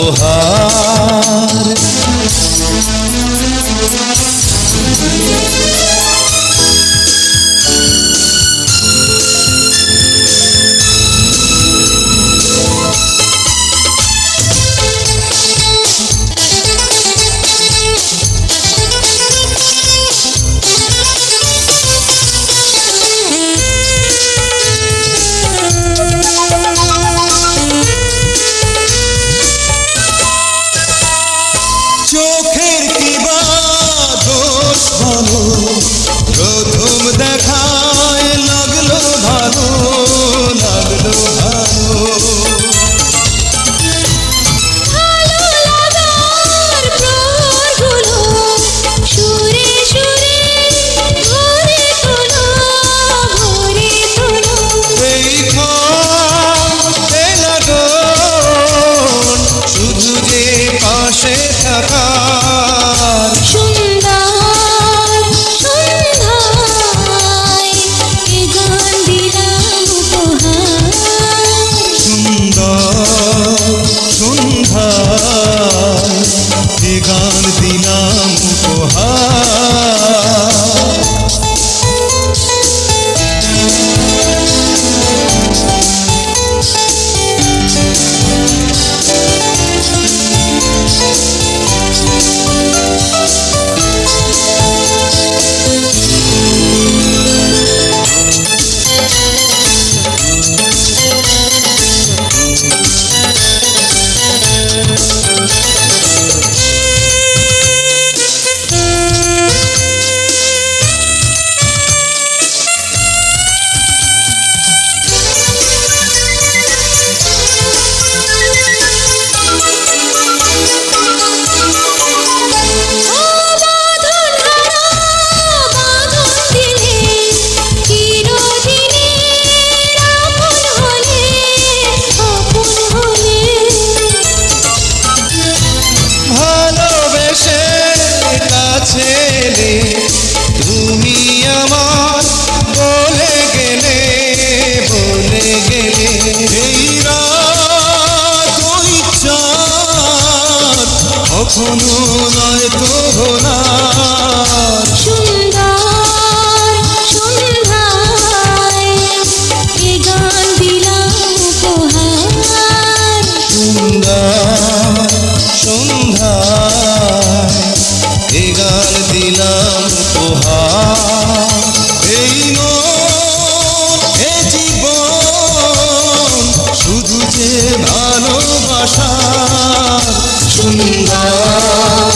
উপহার চোখের কি বা দোষ ভালো ছেলে তুমি আমার বলে গেলে বলে গেলে। এই রাত ওই কখনো নয় তো না। দিলাম উপহার। এই এ জীবন শুধু যে ভালোবাসা সুন্দর।